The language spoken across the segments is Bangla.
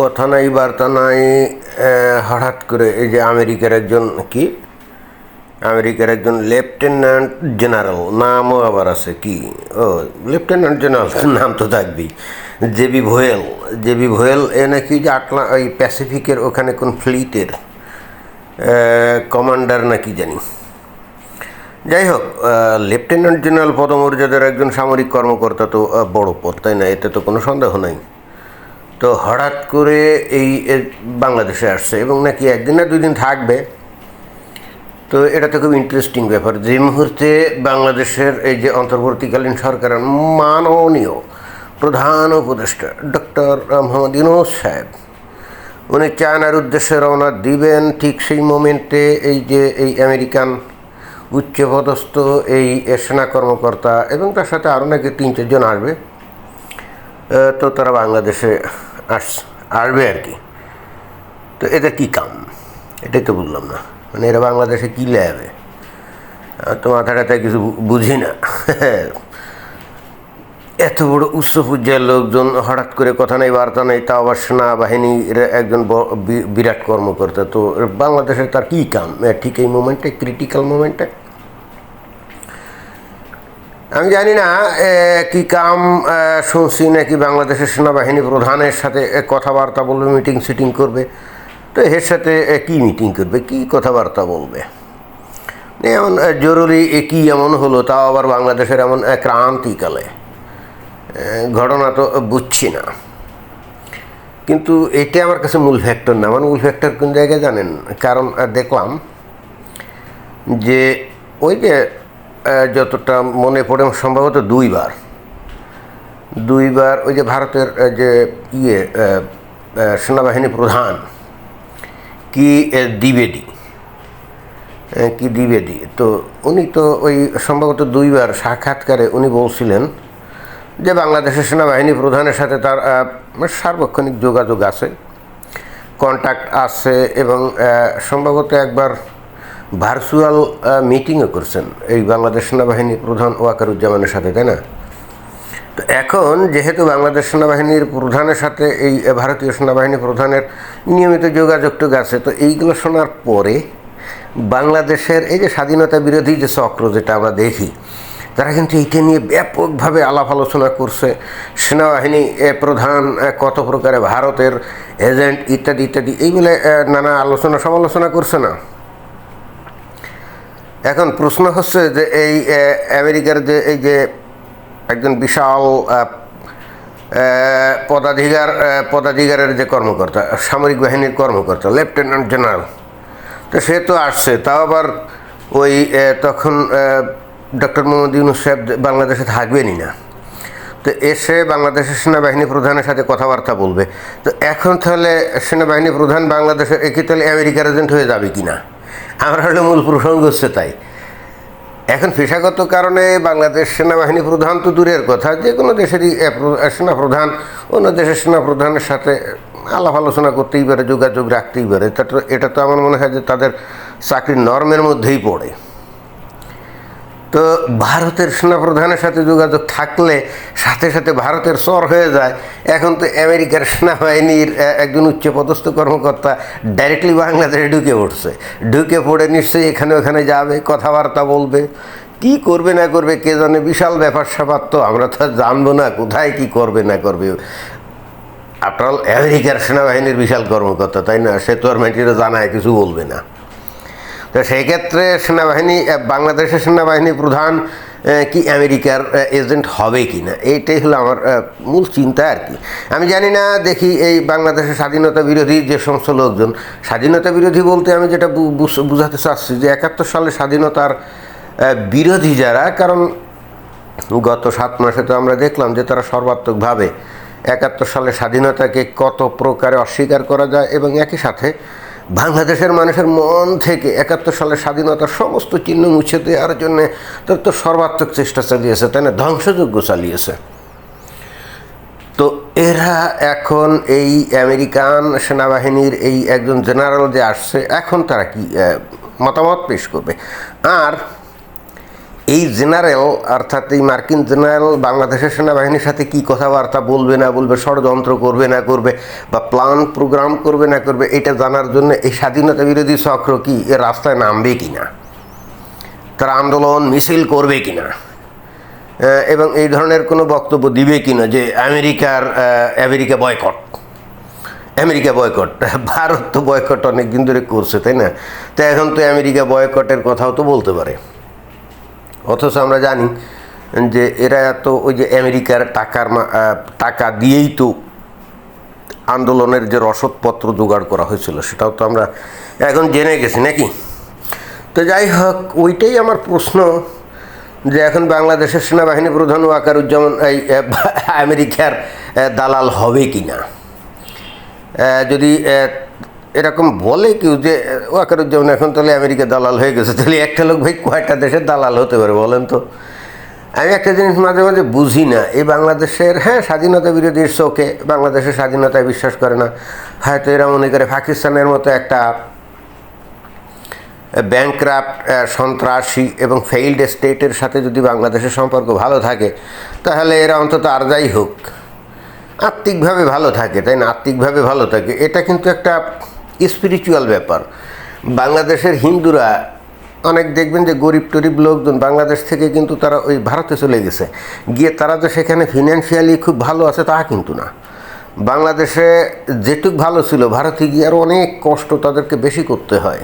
কথা নাই, বার্তা নাই হঠাৎ করে এই যে আমেরিকার একজন কি? আমেরিকার একজন লেফটেন্যান্ট জেনারেল, নামও আবার আছে কি? ও, লেফটেন্যান্ট জেনারেল, নাম তো থাকবেই। জেবি ভোয়েল জেবি ভোয়েল, এ নাকি যে আটলা ওই প্যাসিফিকের ওখানে কোন ফ্লিটের কমান্ডার নাকি জানি। যাই হোক লেফটেন্যান্ট জেনারেল পদমর্যাদার একজন সামরিক কর্মকর্তা তো বড় পদ, তাই না? এতে তো কোনো সন্দেহ নাই। তো হঠাৎ করে এই বাংলাদেশে আসছে এবং নাকি একদিন না দুই দিন থাকবে। তো এটা তো খুব ইন্টারেস্টিং ব্যাপার। যে মুহূর্তে বাংলাদেশের এই যে অন্তর্বর্তীকালীন সরকারের মাননীয় প্রধান উপদেষ্টা ডক্টর মোহাম্মদ ইউনুস সাহেব, উনি চায়নার উদ্দেশ্যে রওনা দিবেন ঠিক সেই মোমেন্টে এই যে এই আমেরিকান উচ্চপদস্থ এই সেনা কর্মকর্তা এবং তার সাথে আরও নাকি তিন চারজন আসবে। তো তারা বাংলাদেশে আস, আসবে আর কি। তো এদের কী কাম? এটাই তো বুঝলাম না। মানে এরা বাংলাদেশে কী লেবে তো মাথাটা তাই কিছু বুঝি না। এত বড় উচ্চ পর্যায়ের লোকজন হঠাৎ করে কথা নেই, বার্তা নেই তা আবার সেনাবাহিনীর একজন বিরাট কর্মকর্তা। তো বাংলাদেশে তার কী কাম? ঠিক এই মোমেন্টে ক্রিটিক্যাল মোমেন্টে আমি জানি না কি কাম শুনছি নাকি বাংলাদেশের সেনাবাহিনী প্রধানের সাথে কথাবার্তা বলবে মিটিং সিটিং করবে। তো এর সাথে কি মিটিং করবে, কি কথাবার্তা বলবে? এমন জরুরি কি এমন হলো, তাও আবার বাংলাদেশের এমন ক্রান্তিকালে। ঘটনা তো বুঝছি না। কিন্তু এটা আমার কাছে মূল ফ্যাক্টর না। আমার মূল ফ্যাক্টর কোন জায়গায় জানেন? কারণ দেখলাম যে, ওই যে যতটা মনে পড়ে সম্ভবত দুইবার। দুইবার ওই যে ভারতের যে ইয়ে সেনাবাহিনী প্রধান কি দ্বিবেদী। কি দ্বিবেদী। তো উনি তো ওই সম্ভবত দুইবার সাক্ষাৎকারে উনি বলছিলেন যে বাংলাদেশের সেনাবাহিনী প্রধানের সাথে তার আহ, সার্বক্ষণিক যোগাযোগ আছে কন্ট্যাক্ট আছে এবং সম্ভবত একবার ভার্চুয়াল মিটিংও করছেন। এই বাংলাদেশ সেনাবাহিনী প্রধান ওয়াকারুজ্জামানের সাথে, তাই না? তো এখন যেহেতু বাংলাদেশ সেনাবাহিনীর প্রধানের সাথে এই ভারতীয় সেনাবাহিনী প্রধানের নিয়মিত যোগাযোগটুক আছে, তো এইগুলো শোনার পরে বাংলাদেশের এই যে স্বাধীনতা বিরোধী যে চক্র যেটা আমরা দেখি, তারা কিন্তু এইটা নিয়ে ব্যাপকভাবে আলাপ আলোচনা করছে। সেনাবাহিনী প্রধান কত প্রকারে ভারতের এজেন্ট ইত্যাদি ইত্যাদি, এইগুলো নানা আলোচনা সমালোচনা করছে না? এখন প্রশ্ন হচ্ছে যে এই আমেরিকার যে এই যে একজন বিশাল পদাধিকার পদাধিকারের যে কর্মকর্তা, সামরিক বাহিনীর কর্মকর্তা, লেফটেন্যান্ট জেনারেল, তো সে তো আসছে, তাও আবার ওই তখন ডক্টর মোহাম্মদ ইউনুস সাহেব বাংলাদেশে থাকবেনই না। তো এসে বাংলাদেশের সেনাবাহিনী প্রধানের সাথে কথাবার্তা বলবে। তো এখন তাহলে সেনাবাহিনী প্রধান বাংলাদেশের একই তাহলে আমেরিকার এজেন্ট হয়ে যাবে কি না? আমার হলে মূল প্রসঙ্গ হচ্ছে তাই। এখন পেশাগত কারণে বাংলাদেশ সেনাবাহিনী প্রধান তো দূরের কথা, যে কোনো দেশেরই সেনা প্রধান অন্য দেশের সেনা প্রধানের সাথে আলাপ আলোচনা করতেই পারে, যোগাযোগ রাখতেই পারে। এটা তো আমার মনে হয় যে তাদের চাকরির নর্মের মধ্যেই পড়ে। তো ভারতের সেনাপ্রধানের সাথে যোগাযোগ থাকলে সাথে সাথে ভারতের চর হয়ে যায়। এখন তো আমেরিকার সেনাবাহিনীর একজন উচ্চপদস্থ কর্মকর্তা ডাইরেক্টলি বাংলাদেশে ঢুকে পড়ছে। ঢুকে পড়ে নিশ্চয়ই এখানে ওখানে যাবে, কথাবার্তা বলবে। কি করবে না করবে কে জানে, বিশাল ব্যাপার স্যাপার তো, আমরা তো জানব না কোথায় কি করবে না করবে। আফটার আমেরিকার সেনাবাহিনীর বিশাল কর্মকর্তা, তাই না? সে তো আর জানায়, কিছু বলবে না। তো সেই ক্ষেত্রে সেনাবাহিনী বাংলাদেশের সেনাবাহিনী প্রধান কি আমেরিকার এজেন্ট হবে কি না? এইটাই হলো আমার মূল চিন্তা আর কি। আমি জানি না, দেখি এই বাংলাদেশের স্বাধীনতা বিরোধী যে সমস্ত লোকজন, স্বাধীনতা বিরোধী বলতে আমি যেটা বুঝাতে চাচ্ছি যে একাত্তর সালে স্বাধীনতার বিরোধী যারা, কারণ গত সাত মাসে তো আমরা দেখলাম যে তারা সর্বাত্মকভাবে একাত্তর সালে স্বাধীনতাকে কত প্রকারে অস্বীকার করা যায় এবং একই সাথে বাংলাদেশের মানুষের মন থেকে একাত্তর সালের স্বাধীনতার সমস্ত চিহ্ন মুছে দেওয়ার জন্য তার তো সর্বাত্মক চেষ্টা চালিয়েছে, তাই না? ধ্বংসযোগ্য চালিয়েছে। তো এরা এখন এই আমেরিকান সেনাবাহিনীর এই একজন জেনারেল যে আসছে, এখন তারা কি মতামত পেশ করবে? আর এই জেনারেল অর্থাৎ এই মার্কিন জেনারেল বাংলাদেশের সেনাবাহিনীর সাথে কি কথাবার্তা বলবে না বলবে, ষড়যন্ত্র করবে না করবে বা প্ল্যান প্রোগ্রাম করবে না করবে, এটা জানার জন্য এই স্বাধীনতা বিরোধী চক্র কি এ রাস্তায় নামবে কি না তারা আন্দোলন মিছিল করবে কি না এবং এই ধরনের কোনো বক্তব্য দিবে কি না যে আমেরিকার America boycott America boycott Bharat তো বয়কট অনেক দিন ধরে করছে, তাই না? তো এখন তো আমেরিকা বয়কটের কথাও তো বলতে পারে। অথচ আমরা জানি যে এরা তো ওই যে আমেরিকার টাকার টাকা দিয়েই তো আন্দোলনের যে রসদপত্র জোগাড় করা হয়েছিল, সেটাও তো আমরা এখন জেনে গেছি, নাকি? তো যাই হোক, ওইটাই আমার প্রশ্ন যে এখন বাংলাদেশের সেনাবাহিনী প্রধান ওয়াকারুজ্জামান, এই আমেরিকার দালাল হবে কি না যদি এরকম বলে কেউ যে ওয়াকারুজ্জামান এখন তাহলে আমেরিকা দালাল হয়ে গেছে, তাহলে একটা লোক ভাই কয়েকটা দেশের দালাল হতে পারে বলেন তো? আমি একটা জিনিস মাঝে মাঝে বুঝি না, এই বাংলাদেশের হ্যাঁ স্বাধীনতা বিরোধীর চোখে বাংলাদেশের স্বাধীনতায় বিশ্বাস করে না। হয়তো এরা মনে করে পাকিস্তানের মতো একটা ব্যাংক্রাফ্ট সন্ত্রাসী এবং ফেইল্ড স্টেটের সাথে যদি বাংলাদেশের সম্পর্ক ভালো থাকে, তাহলে এরা অন্তত আর যাই হোক, আত্মিকভাবে ভালো থাকে, তাই না? আত্মিকভাবে ভালো থাকে। এটা কিন্তু একটা স্পিরিচুয়াল ব্যাপার। বাংলাদেশের হিন্দুরা অনেক দেখবেন যে গরিব টরিব লোকজন বাংলাদেশ থেকে কিন্তু তারা ওই ভারতে চলে গেছে। গিয়ে তারা যে সেখানে ফিনান্সিয়ালি খুব ভালো আছে তা কিন্তু না। বাংলাদেশে যেটুক ভালো ছিল, ভারতে গিয়ে আরও অনেক কষ্ট তাদেরকে বেশি করতে হয়।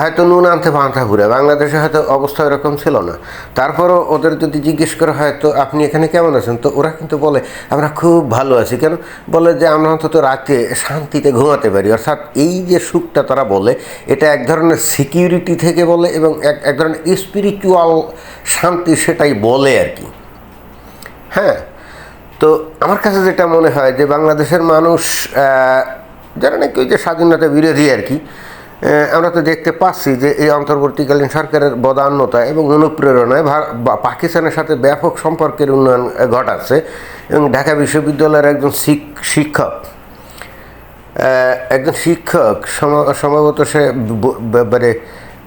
হয়তো নুন আনতে পান্থা ঘুরে বাংলাদেশে হয়তো অবস্থা এরকম ছিল না। তারপরও ওদের যদি জিজ্ঞেস করা হয় তো আপনি এখানে কেমন আছেন, তো ওরা কিন্তু বলে, আমরা খুব ভালো আছি। কেন? বলে যে, আমরা অন্তত রাতে শান্তিতে ঘুমাতে পারি। অর্থাৎ এই যে সুখটা তারা বলে, এটা এক ধরনের সিকিউরিটি থেকে বলে এবং এক এক ধরনের স্পিরিচুয়াল শান্তি সেটাই বলে আর কি। হ্যাঁ? তো আমার কাছে যেটা মনে হয় যে, বাংলাদেশের মানুষ যারা নাকি ওই যে স্বাধীনতা বিরোধী আর কি আমরা তো দেখতে পাচ্ছি যে এই অন্তর্বর্তীকালীন সরকারের বদান্যতা এবং অনুপ্রেরণায় পাকিস্তানের সাথে ব্যাপক সম্পর্কের উন্নয়ন ঘটাচ্ছে এবং ঢাকা বিশ্ববিদ্যালয়ের একজন শিক- শিক্ষক একজন শিক্ষক সম্ভবত সে মানে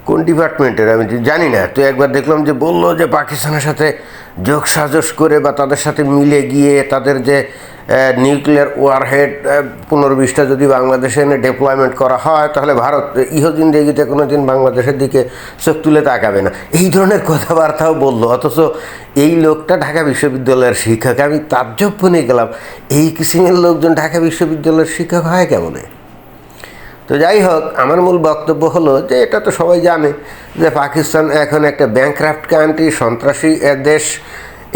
কোন ডিপার্টমেন্টের আমি জানি না। তো একবার দেখলাম যে বলল যে পাকিস্তানের সাথে যোগ সাজস করে বা তাদের সাথে মিলে গিয়ে তাদের যে নিউক্লিয়ার ওয়ারহেড পনেরো যদি বাংলাদেশে এনে ডেপ্লয়মেন্ট করা হয়, তাহলে ভারত ইহদিন দেগিতে কোনো দিন বাংলাদেশের দিকে চোখ তুলে তাকাবে না। এই ধরনের কথাবার্তাও বলল। অথচ এই লোকটা ঢাকা বিশ্ববিদ্যালয়ের শিক্ষক। আমি তাজ্জব বনে গেলাম। এই কিসিমের লোকজন ঢাকা বিশ্ববিদ্যালয়ের শিক্ষক হয় কেমনে? তো যাই হোক, আমার মূল বক্তব্য হলো যে, এটা তো সবাই জানে যে, পাকিস্তান এখন একটা ব্যাংক্রাফ্ট কান্ট্রি সন্ত্রাসী দেশ।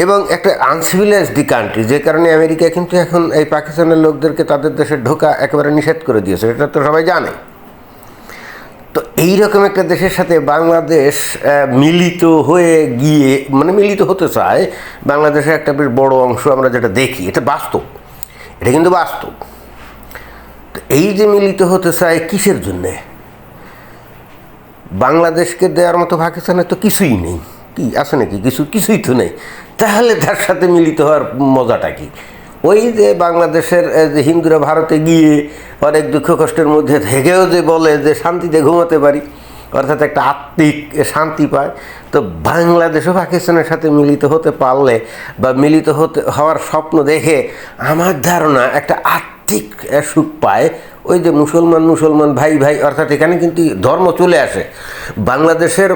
এবং একটা আনসিভিলাইজড কান্ট্রি যে কারণে আমেরিকা কিন্তু এখন এই পাকিস্তানের লোকদেরকে তাদের দেশে ঢোকা একেবারে নিষেধ করে দিয়েছে, এটা তো সবাই জানে। তো এইরকম একটা দেশের সাথে বাংলাদেশ মিলিত হয়ে গিয়ে মানে মিলিত হতে চায়, বাংলাদেশের একটা বেশ বড় অংশ আমরা যেটা দেখি, এটা বাস্তব। এটা কিন্তু বাস্তব। তো এই যে মিলিত হতে চায় কিসের জন্যে? বাংলাদেশকে দেওয়ার মতো পাকিস্তানের তো কিছুই নেই। কি আছে নাকি? কিছু, কিছুই তো নেই। তাহলে তার সাথে মিলিত হওয়ার মজাটা কি? ওই যে বাংলাদেশের যে হিন্দুরা ভারতে গিয়ে অনেক দুঃখ কষ্টের মধ্যে থেকেও যে বলে যে শান্তিতে ঘুমাতে পারি, অর্থাৎ একটা আত্মিক শান্তি পায়, তো বাংলাদেশও পাকিস্তানের সাথে মিলিত হতে পারলে বা মিলিত হতে, হওয়ার স্বপ্ন দেখে আমার ধারণা একটা আত্মিক সুখ পায় ওই যে মুসলমান মুসলমান, ভাই ভাই, অর্থাৎ এখানে কিন্তু ধর্ম চলে আসে। বাংলাদেশের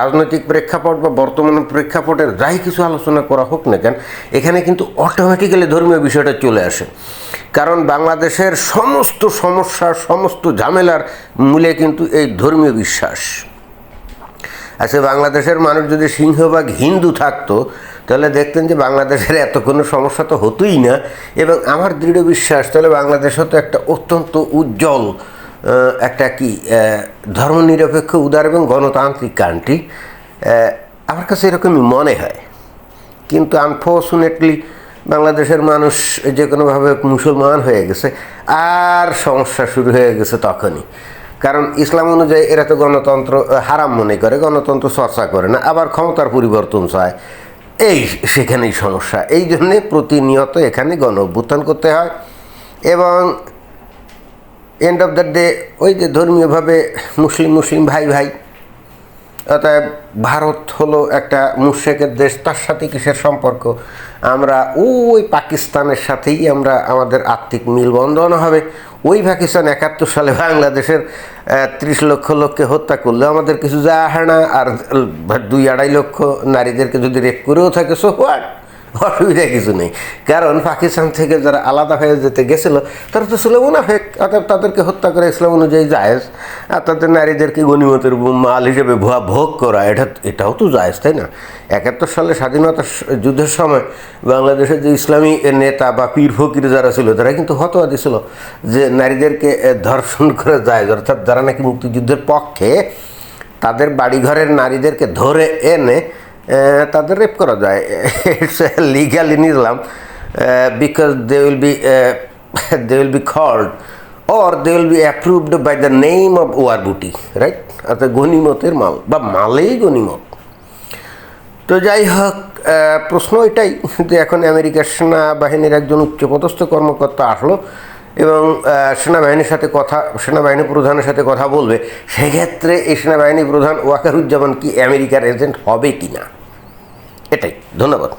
রাজনৈতিক প্রেক্ষাপট বা বর্তমান প্রেক্ষাপটের যাই কিছু আলোচনা করা হোক না কেন, এখানে কিন্তু অটোমেটিক্যালি ধর্মীয় বিষয়টা চলে আসে। কারণ বাংলাদেশের সমস্ত সমস্যার সমস্ত ঝামেলার মূলে কিন্তু এই ধর্মীয় বিশ্বাস। আচ্ছা বাংলাদেশের মানুষ যদি সিংহভাগ হিন্দু থাকতো তাহলে দেখতেন যে বাংলাদেশের এত কোনো সমস্যা তো হতোই না। এবং আমার দৃঢ় বিশ্বাস, তাহলে বাংলাদেশ হতো একটা অত্যন্ত উজ্জ্বল একটা কি ধর্মনিরপেক্ষ, উদার এবং গণতান্ত্রিক কান্ট্রি আমার কাছে এরকমই মনে হয়। কিন্তু আনফর্চুনেটলি বাংলাদেশের মানুষ যে কোনোভাবে মুসলমান হয়ে গেছে, আর সমস্যা শুরু হয়ে গেছে তখনই। কারণ ইসলাম অনুযায়ী এরা তো গণতন্ত্র হারাম মনে করে, গণতন্ত্র চর্চা করে না, আবার ক্ষমতার পরিবর্তন চায়। এই সেখানেই সমস্যা। এই জন্যে প্রতিনিয়ত এখানে গণ অভ্যুত্থান করতে হয় এবং এন্ড অফ দ্য ডে ওই যে ধর্মীয়ভাবে মুসলিম মুসলিম ভাই ভাই অতএব ভারত হলো একটা মুর্শেকের দেশ, তার সাথে কিসের সম্পর্ক? আমরা ওই পাকিস্তানের সাথেই আমরা আমাদের আর্থিক মিলবন্ধন হবে। ওই পাকিস্তান একাত্তর সালে বাংলাদেশের ত্রিশ লক্ষ লোককে হত্যা করলে আমাদের কিছু যা না আর দুই আড়াই লক্ষ নারীদেরকে যদি রেপ করেও থাকে সো হোয়াট অসুবিধা কিছু নেই। কারণ পাকিস্তান থেকে যারা আলাদা হয়ে যেতে গেছিল, তারা তো ছিল মুনাফেক অর্থাৎ তাদেরকে হত্যা করে ইসলাম অনুযায়ী জায়েজ। আর তাদের নারীদেরকে গণিমতের মাল হিসেবে ভুয়া ভোগ করা, এটা, এটাও তো জায়েজ, তাই না? একাত্তর সালে স্বাধীনতা যুদ্ধের সময় বাংলাদেশের যে ইসলামী নেতা বা পীর ফকির যারা ছিল, তারা কিন্তু হতোয়া দিছিল যে নারীদেরকে ধর্ষণ করে যায় অর্থাৎ যারা নাকি মুক্তিযুদ্ধের পক্ষে, তাদের বাড়িঘরের নারীদেরকে ধরে এনে তাদের রেপ করা যায়। It's legal in Islam because they will be they will be called or they will be approved by the name of war booty right অর্থাৎ গণিমতের মাল, বা মালেই গণিমত। তো যাই হোক প্রশ্ন এটাই যে এখন আমেরিকার সেনাবাহিনীর একজন উচ্চপদস্থ কর্মকর্তা আসলো এবং সেনাবাহিনীর সাথে কথা, সেনাবাহিনী প্রধানের সাথে কথা বলবে। সেক্ষেত্রে এই সেনাবাহিনী প্রধান ওয়াকারুজ্জামান কি আমেরিকার এজেন্ট হবে কি না এটাই ধন্যবাদ।